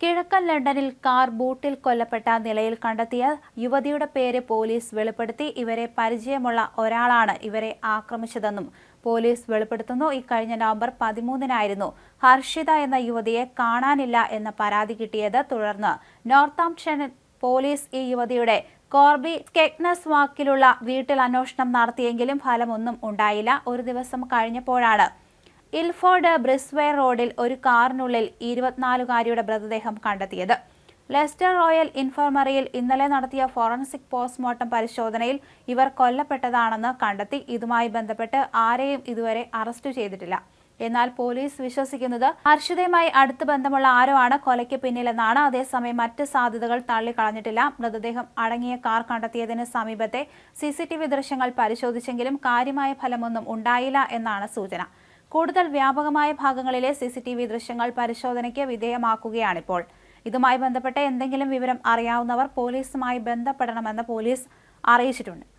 കിഴക്കൻ ലണ്ടനിൽ കാർ ബൂട്ടിൽ കൊല്ലപ്പെട്ട നിലയിൽ കണ്ടെത്തിയ യുവതിയുടെ പേര് പോലീസ് വെളിപ്പെടുത്തി. ഇവരെ പരിചയമുള്ള ഒരാളാണ് ഇവരെ ആക്രമിച്ചതെന്നും പോലീസ് വെളിപ്പെടുത്തുന്നു. ഇക്കഴിഞ്ഞ നവംബർ പതിമൂന്നിനായിരുന്നു ഹർഷിത എന്ന യുവതിയെ കാണാനില്ല എന്ന പരാതി കിട്ടിയത്. തുടർന്ന് നോർത്താംപ്ഷൻ പോലീസ് ഈ യുവതിയുടെ കോർബി കെക്നസ് വാക്കിലുള്ള വീട്ടിൽ അന്വേഷണം നടത്തിയെങ്കിലും ഫലമൊന്നും ഉണ്ടായില്ല. ഒരു ദിവസം കഴിഞ്ഞപ്പോഴാണ് ഇൽഫോർഡ് ബ്രിസ്വെയർ റോഡിൽ ഒരു കാറിനുള്ളിൽ ഇരുപത്തിനാലുകാരിയുടെ മൃതദേഹം കണ്ടെത്തിയത്. ലെസ്റ്റർ റോയൽ ഇൻഫർമറിയിൽ ഇന്നലെ നടത്തിയ ഫോറൻസിക് പോസ്റ്റ്മോർട്ടം പരിശോധനയിൽ ഇവർ കൊല്ലപ്പെട്ടതാണെന്ന് കണ്ടെത്തി. ഇതുമായി ബന്ധപ്പെട്ട് ആരെയും ഇതുവരെ അറസ്റ്റ് ചെയ്തിട്ടില്ല. എന്നാൽ പോലീസ് വിശ്വസിക്കുന്നത് ഹർഷിതയുമായി അടുത്ത് ബന്ധമുള്ള ആരോ ആണ് കൊലയ്ക്ക് പിന്നിലെന്നാണ്. അതേസമയം മറ്റ് സാധ്യതകൾ തള്ളിക്കളഞ്ഞിട്ടില്ല. മൃതദേഹം അടങ്ങിയ കാർ കണ്ടെത്തിയതിന് സമീപത്തെ സി ദൃശ്യങ്ങൾ പരിശോധിച്ചെങ്കിലും കാര്യമായ ഫലമൊന്നും ഉണ്ടായില്ല എന്നാണ് സൂചന. കൂടുതൽ വ്യാപകമായ ഭാഗങ്ങളിലെ സി സി ടി വി ദൃശ്യങ്ങൾ പരിശോധനയ്ക്ക് വിധേയമാക്കുകയാണിപ്പോൾ. ഇതുമായി ബന്ധപ്പെട്ട എന്തെങ്കിലും വിവരം അറിയാവുന്നവർ പോലീസുമായി ബന്ധപ്പെടണമെന്ന് പോലീസ് അറിയിച്ചിട്ടുണ്ട്.